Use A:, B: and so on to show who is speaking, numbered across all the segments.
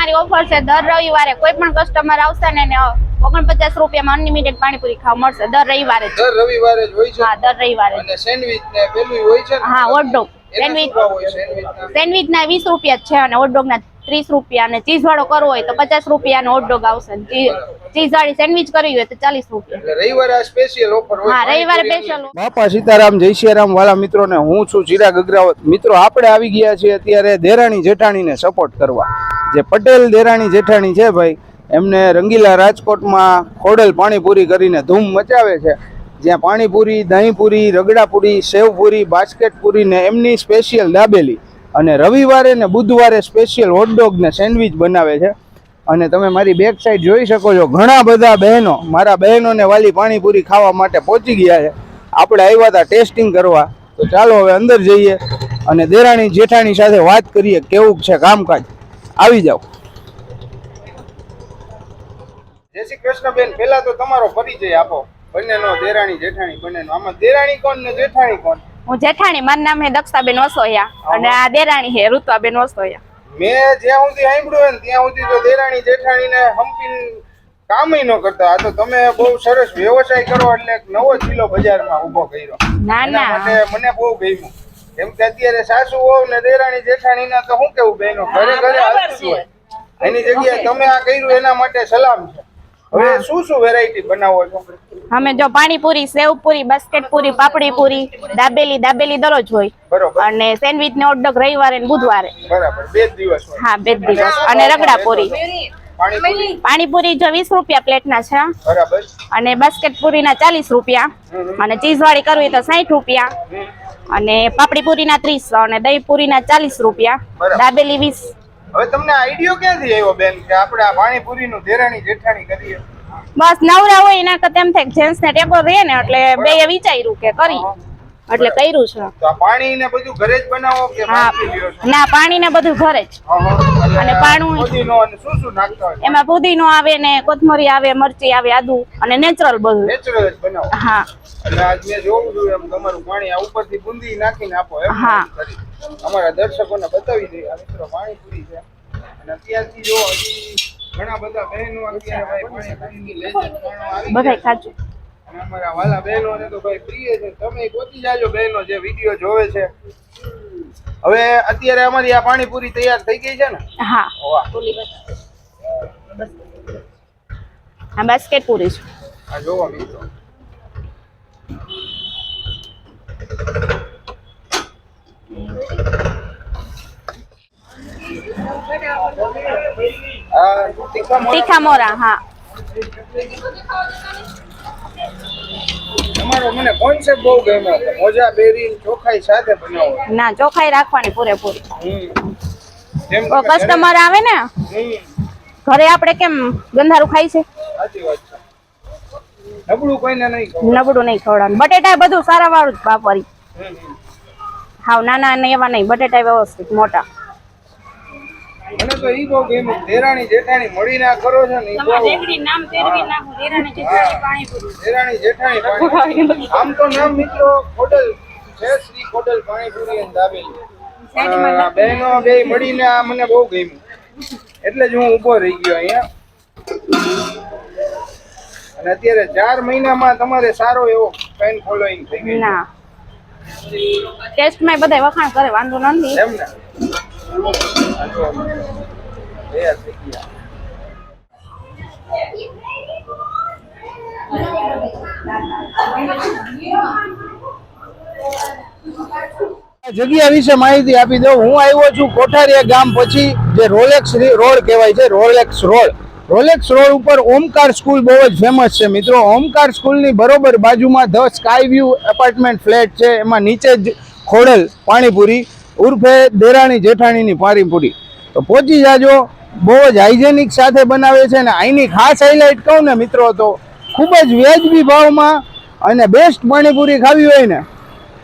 A: અમારી ઓફર છે દર રવિવારે કોઈ પણ કસ્ટમર આવશે ને એને ઓગણપચાસ રૂપિયામાં અનલિમિટેડ પાણીપુરી ખાવા મળશે દર રવિવારે
B: દર રવિવારે જ હોય છે?
A: હા દર રવિવારે
B: અને સેન્ડવિચ ને પેલું હોય છે
A: હા
B: એના
A: સેન્ડવિચ? સેન્ડવિચ ના? વીસ રૂપિયા છે અને હોટડોગ ના ત્રીસ રૂપિયા અને ચીઝ વાળો કરવો હોય તો પચાસ રૂપિયા નો હોટડોગ આવશે ચીઝ વાળી સેન્ડવિચ કરવી હોય તો ચાલીસ રૂપિયા.
B: એટલે રવિવારે આ સ્પેશિયલ ઓફર હોય
A: હા રવિવારે સ્પેશિયલ
B: બાપા સીતારામ જય વાળા મિત્રોને હું છું ચિરાગ અગ્રાવત મિત્રો આપણે આવી ગયા છીએ અત્યારે દેરાણી જેઠાણીને સપોર્ટ કરવા. જે પટેલ દેરાણી જેઠાણી છે ભાઈ, એમને રંગીલા રાજકોટમાં ખોડલ પાણીપુરી કરીને ધૂમ મચાવે છે. જ્યાં પાણીપુરી, દહીંપુરી, રગડાપુરી, સેવપુરી, બાસ્કેટપુરી ને એમની સ્પેશિયલ દાબેલી અને રવિવારે ને બુધવારે સ્પેશિયલ હોટડોગ ને સેન્ડવિચ બનાવે છે. અને તમે મારી બેક સાઈડ જોઈ શકો છો, ઘણા બધા બહેનો, મારા બહેનોને વાલી પાણીપુરી ખાવા માટે પહોંચી ગયા છે. આપણે આવ્યા હતા ટેસ્ટિંગ કરવા. તો ચાલો હવે અંદર જઈએ અને દેરાણી જેઠાણી સાથે વાત કરીએ, કેવું છે કામકાજ? આવી જાઓ. જય શ્રી કૃષ્ણ બેન પેલા તો તમારો પરિચય આપો. બંનેનો દેરાણી જેઠાણી બંનેનો. આમાં દેરાણી કોણ ને જેઠાણી કોણ?
A: હું જેઠાણી મારું નામ હે દક્ષાબેન વસોયા અને આ દેરાણી હે ઋત્વાબેન વસોયા
B: મેં જ્યાં સુધી સાંભળ્યું હોય ને ત્યાં સુધી તો દેરાણી જેઠાણી ને હમ્પી કામ ન કરતા. આ તો તમે બહુ સરસ વ્યવસાય કરો એટલે એક નવો જિલ્લો બજારમાં ઊભો કર્યો.
A: ના ના.
B: મને બહુ ગમ્યું. કેમ કે અત્યારે સાસુ હોવ ને દેરાણી જેઠાણીના તો શું કેવું બહેનો ઘરે ઘરે હાલતું હોય. એની જગ્યાએ તમે આ કર્યું એના માટે સલામ છે. હવે શું શું વેરાયટી બનાવો છો?
A: અમે જો પાણીપુરી સેવપુરી બાસ્કેટપુરી પાપડીપુરી દાબેલી દાબેલી દરરોજ હોય.
B: બરોબર.
A: અને સેન્ડવિચ ને હોટડોગ રવિવારે ને બુધવારે.
B: બરાબર બે દિવસ
A: હા બે દિવસ. અને રગડાપુરી.
B: પાણીપુરી.
A: જો વીસ રૂપિયા પ્લેટના છે.
B: બરાબર.
A: અને બાસ્કેટપુરી ના ચાલીસ રૂપિયા. અને ચીઝ વાળી કરવી તો સાઠ રૂપિયા. અને પાપડી પૂરી ના ત્રીસ અને દહીં પૂરી ના ચાલીસ રૂપિયા. દાબેલી વીસ.
B: હવે તમને આઈડિયો ક્યાંથી આવ્યો બેન કે આપણે આ પાણીપુરીનું દેરાણી જેઠાણી કરીએ?
A: બસ નવરા હોય એના કરતા એમ થાય જેન્ટ્સ ને ટેકો રહે ને એટલે બે વિચાર્યું કે કરી એટલે કર્યું છે.
B: પાણી ને બધું ઘરે જ બનાવો કે?
A: ના પાણી ને બધું ઘરે જ. અને પાણું-
B: પુદીનો અને શું શું નાખતા
A: એમાં પુદીનો આવે ને કોથમરી આવે મરચી આવે આદુ અને નેચરલ બધું.
B: નેચરલ જ બનાવો.
A: હા.
B: એટલે આજ મેં જોવું છું એમ તમારું પાણી આ ઉપરથી બુંદી નાખીને આપો એમ.
A: હા.
B: અમારા દર્શકોને બતાવી દઈએ. આ મિત્રો પાણીપુરી છે. અને અત્યારથી જો હજી ઘણા બધા બહેનો અત્યારે ભાઈ પાણીપુરીની માણવા આવી છે.
A: ખાજુ.
B: અને અમારા વાલા બહેનોને તો ભાઈ પ્રિય છે. તમે ગોતી જાજો બહેનો જે વીડિયો જોવે છે. હવે અત્યારે અમારી આ પાણીપુરી તૈયાર થઈ ગઈ છે ને?
A: હા. આ બાસ્કેટ પૂરી છે.
B: આ જોવો મિત્રો. તીખા
A: મોરા હા.
B: તમારો મને કોન્સેપ્ટ બહુ ગમ્યો કે મોજા બેરી ચોખાઈ સાથે બનાવો.
A: ના ચોખાઈ રાખવાની પૂરેપૂરી. કસ્ટમર આવે ને ઘરે આપણે કેમ ગંધારું ખાય છે?
B: સાચી વાત છે. નબળું કોઈને નહીં
A: નબળું નહીં ખવડાવવાનું. બટેટા બધું સારા વાળું જ વાપરી. હાવ નાના ને એવા નહીં. બટેટા વ્યવસ્થિત મોટા.
B: મને તો ઈ બહુ ગમ્યું દેરાણી જેઠાણી મળી ના કરો છો ને ઈ બહુ દેરાણી જેઠાણી પાણી આમ તો નામ મિત્રો ખોડલ છે શ્રી ખોડલ પાણીપુરી અને દાબેલી. બહેનો બે મળીને આ મને બહુ ગમ્યું. એટલે જ હું ઊભો રહી ગયો અહીંયા. અને અત્યારે ચાર મહિનામાં તમારે સારો એવો ફેન ફોલોઈંગ થઈ ગઈ
A: ના. ટેસ્ટમાં બધા વખાણ કરે વાંધો નથી.
B: એમ ને? જગ્યા વિશે માહિતી આપી દઉં. હું આવ્યો છું કોઠારીયા ગામ પછી, જે રોલેક્સ રોડ કહેવાય છે રોલેક્સ રોડ. રોલેક્સ રોડ ઉપર ઓમકાર સ્કૂલ બહુ જ ફેમસ છે. મિત્રો, ઓમકાર સ્કૂલની બરોબર બાજુમાં the sky view apartment flat છે. એમાં નીચે જ ખોડલ પાણીપુરી ઉર્ફે દેરાણી જેઠાણીની પાણીપુરી તો પહોંચી જાજો. બહુ જ હાઇજેનિક સાથે બનાવે છે અને અહીંની ખાસ હાઇલાઇટ કહું ને મિત્રો તો ખૂબ જ વ્યાજબી ભાવમાં અને બેસ્ટ પાણીપુરી ખાવી હોય ને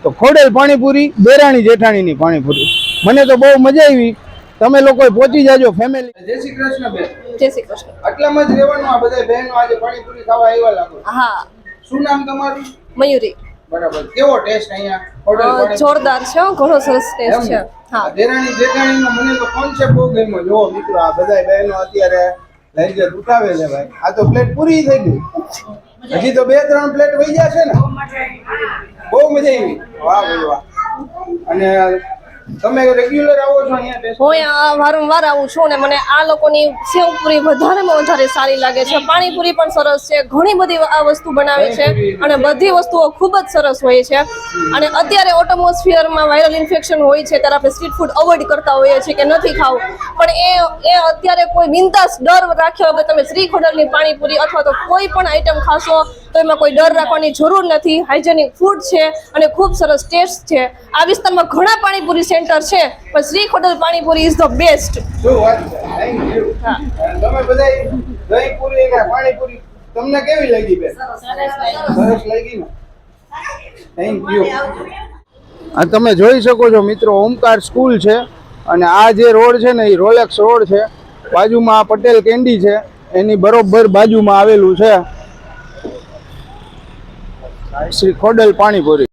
B: તો ખોડેલ પાણીપુરી દેરાણી જેઠાણીની પાણીપુરી. મને તો બહુ મજા આવી. તમે લોકો પહોંચી જાજો ફેમિલી જય શ્રી કૃષ્ણ બેન.
C: જય શ્રી કૃષ્ણ.
B: આટલામાં જ રહેવાનું આ બધા બહેનો આજે પાણીપુરી ખાવા આવ્યા લાગો.
C: હા.
B: શું નામ તમારું?
C: મયુરી.
B: બરાબર. કેવો ટેસ્ટ અહીંયા?
C: જોરદાર છે ઘણો સરસ ટેસ્ટ છે. હા.
B: દેરાણી જેઠાણીનો મને તો કોન્સેપ્ટ બહુ ગમ્યો. જો મિત્રો આ બધા બહેનો અત્યારે લઈ ઉઠાવે છે ભાઈ. આ તો પ્લેટ પૂરી થઈ ગઈ. હજી તો બે ત્રણ પ્લેટ વહી ગયા છે ને? બહુ મજા આવી. વાહ ભાઈ વાહ. અને તમે રેગ્યુલર આવો છો અહીંયા
C: હું અહીંયા વારંવાર આવું છું ને મને આ લોકોની સેવપુરી વધારેમાં વધારે સારી લાગે છે. પાણીપુરી પણ સરસ છે. ઘણી બધી આ વસ્તુ બનાવે છે અને બધી વસ્તુઓ ખૂબ જ સરસ હોય છે. અને અત્યારે ઓટોમોસ્ફિયરમાં વાયરલ ઇન્ફેક્શન હોય છે ત્યારે આપણે સ્ટ્રીટ ફૂડ અવોઇડ કરતા હોઈએ છીએ કે નથી ખાવું. પણ એ એ અત્યારે કોઈ બિનતાસ ડર રાખ્યો વગર તમે શ્રી ખોડલની પાણીપુરી અથવા તો કોઈ પણ આઈટમ ખાશો તો એમાં કોઈ ડર રાખવાની જરૂર નથી. હાઇજેનિક ફૂડ છે અને ખૂબ સરસ ટેસ્ટ છે. આ વિસ્તારમાં ઘણા પાણીપુરી સેન્ટર છે પણ Shri Khodal panipuri is the best
B: panipuri તમને કેવી લાગી બેન? સરસ લાગી. ને? થેન્ક યુ આ તમે જોઈ શકો છો મિત્રો ઓમકાર સ્કૂલ છે અને આ જે રોડ છે ને એ રોલેક્સ રોડ છે. બાજુમાં આ પટેલ કેન્ડી છે એની બરોબર બાજુમાં આવેલું છે. શ્રી ખોડલ પાણીપુરી.